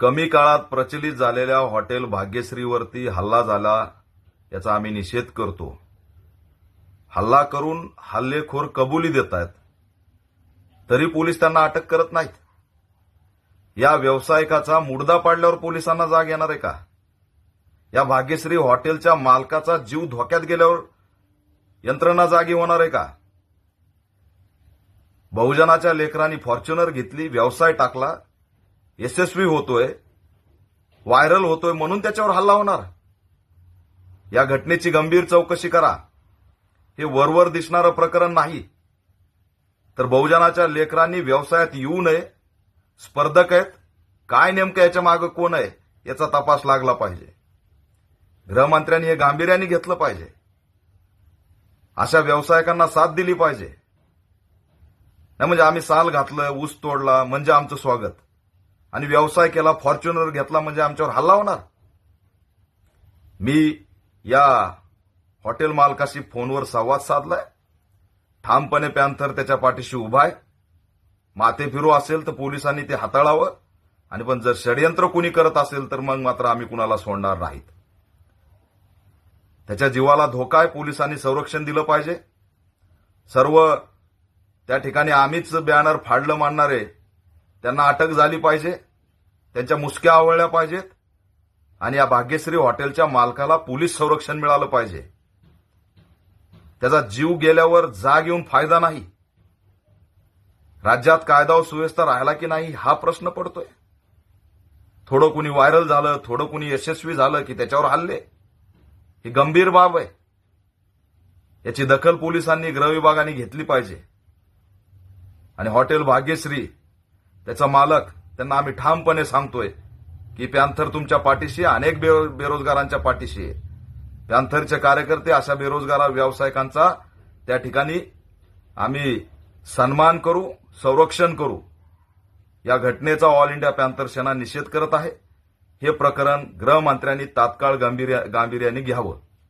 कमी काळात प्रचलित झालेल्या हॉटेल भाग्यश्रीवरती हल्ला झाला याचा आम्ही निषेध करतो. हल्ला करून हल्लेखोर कबुली देत आहेत तरी पोलीस त्यांना अटक करत नाहीत. या व्यावसायिकाचा मुडदा पाडल्यावर पोलिसांना जाग येणार आहे का? या भाग्यश्री हॉटेलच्या मालकाचा जीव धोक्यात गेल्यावर यंत्रणा जागी होणार आहे का? बहुजनाच्या लेकरांनी फॉर्च्युनर घेतली व्यवसाय टाकला यशस्वी होतोय व्हायरल होतोय म्हणून त्याच्यावर हल्ला होणार. या घटनेची गंभीर चौकशी करा. हे वरवर दिसणारं प्रकरण नाही. तर बहुजनाच्या लेकरांनी व्यवसायात येऊ नये. स्पर्धक आहेत. काय नेमकं याच्या मागं कोण आहे याचा तपास लागला पाहिजे. गृहमंत्र्यांनी हे गांभीर्याने घेतलं पाहिजे. अशा व्यावसायिकांना साथ दिली पाहिजे. नाही म्हणजे आम्ही साल घातलं ऊस तोडला म्हणजे आमचं स्वागत. आणि व्यवसाय केला फॉर्च्युनर घेतला म्हणजे आमच्यावर हल्ला होणार. मी या हॉटेल मालकाशी फोनवर संवाद साधलाय. ठामपणे पॅन्थर त्याच्या पाठीशी उभा आहे. माथे फिरू असेल तर पोलिसांनी ते हाताळावं. आणि पण जर षडयंत्र कुणी करत असेल तर मग मात्र आम्ही कुणाला सोडणार नाहीत. त्याच्या जीवाला धोका आहे पोलिसांनी संरक्षण दिलं पाहिजे. सर्व त्या ठिकाणी आम्हीच बॅनर फाडलं मानणारे त्यांना अटक झाली पाहिजे त्यांच्या मुसक्या आवळल्या पाहिजेत आणि या भाग्यश्री हॉटेलच्या मालकाला पोलीस संरक्षण मिळालं पाहिजे. त्याचा जीव गेल्यावर जाग येऊन फायदा नाही. राज्यात कायदा व सुव्यवस्था राहिला की नाही हा प्रश्न पडतोय. थोडं कुणी व्हायरल झालं थोडं कुणी यशस्वी झालं की त्याच्यावर हल्ले. ही गंभीर बाब आहे. याची दखल पोलिसांनी गृह विभागाने घेतली पाहिजे. आणि हॉटेल भाग्यश्री त्याचा मालक त्यांना आम्ही ठामपणे सांगतोय की पॅन्थर तुमच्या पाठीशी अनेक बेरो- बेरोजगारांच्या पाठीशी आहे. पॅन्थरचे कार्यकर्ते अशा बेरोजगार व्यावसायिकांचा त्या ठिकाणी आम्ही सन्मान करू संरक्षण करू. या घटनेचा ऑल इंडिया पॅन्थर सेना निषेध करत आहे. हे प्रकरण गृहमंत्र्यांनी तात्काळ गांभीर्या- गांभीर्याने घ्यावं.